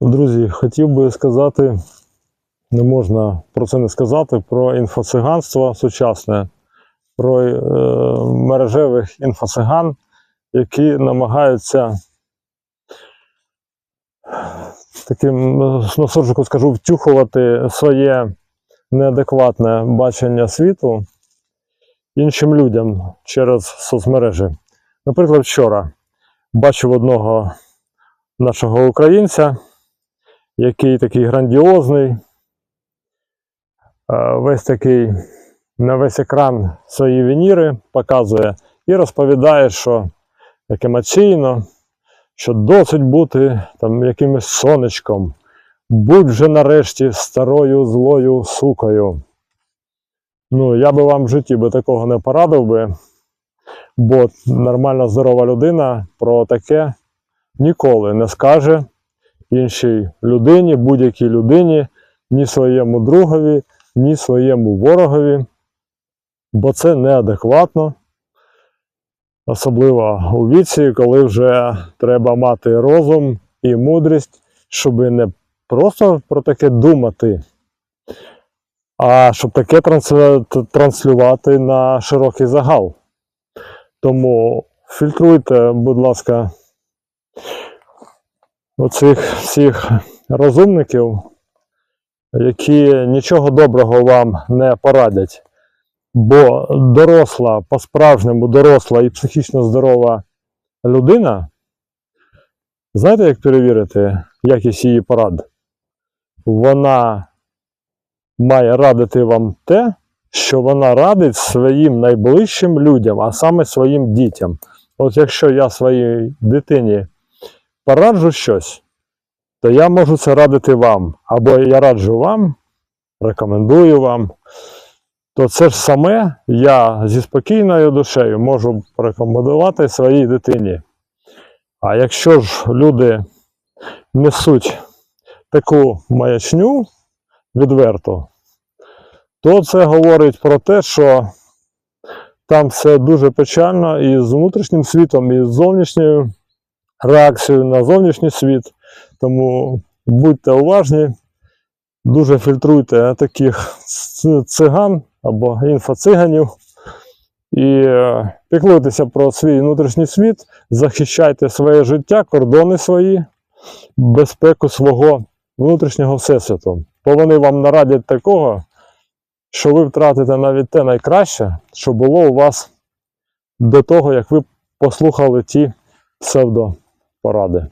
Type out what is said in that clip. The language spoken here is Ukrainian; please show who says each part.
Speaker 1: Друзі, хотів би сказати, не можна про це не сказати, про інфоциганство сучасне, про е, мережевих інфоциган, які намагаються таким е, на суржику скажу, втюхувати своє неадекватне бачення світу іншим людям через соцмережі. Наприклад, вчора бачив одного нашого українця, який такий грандіозний, весь такий на весь екран свої вініри показує і розповідає, що емоційно, що досить бути там якимось сонечком, будь вже нарешті старою злою сукою. Ну, я би вам в житті би такого не порадив би, бо нормальна здорова людина про таке ніколи не скаже іншій людині, будь-якій людині, ні своєму другові, ні своєму ворогові, бо це неадекватно. Особливо у віці, коли вже треба мати розум і мудрість, щоб не просто про таке думати, а щоб таке транслювати на широкий загал. Тому фільтруйте, будь ласка, оцих всіх розумників, які нічого доброго вам не порадять. Бо доросла, по-справжньому доросла і психічно здорова людина, знаєте, як перевірити якість її порад? Вона має радити вам те, що вона радить своїм найближчим людям, а саме своїм дітям. От якщо я своїй дитині пораджу щось, то я можу це радити вам. Або я раджу вам, рекомендую вам, то це ж саме я зі спокійною душею можу порекомендувати своїй дитині. А якщо ж люди несуть таку маячню відверто, то це говорить про те, що там все дуже печально і з внутрішнім світом, і з зовнішньою реакцією на зовнішній світ. Тому будьте уважні, дуже фільтруйте таких циган або інфоциганів. І е, піклуйтеся про свій внутрішній світ, захищайте своє життя, кордони свої, безпеку свого внутрішнього всесвіту. Бо вони вам нарадять такого, що ви втратите навіть те найкраще, що було у вас до того, як ви послухали ті псевдопоради.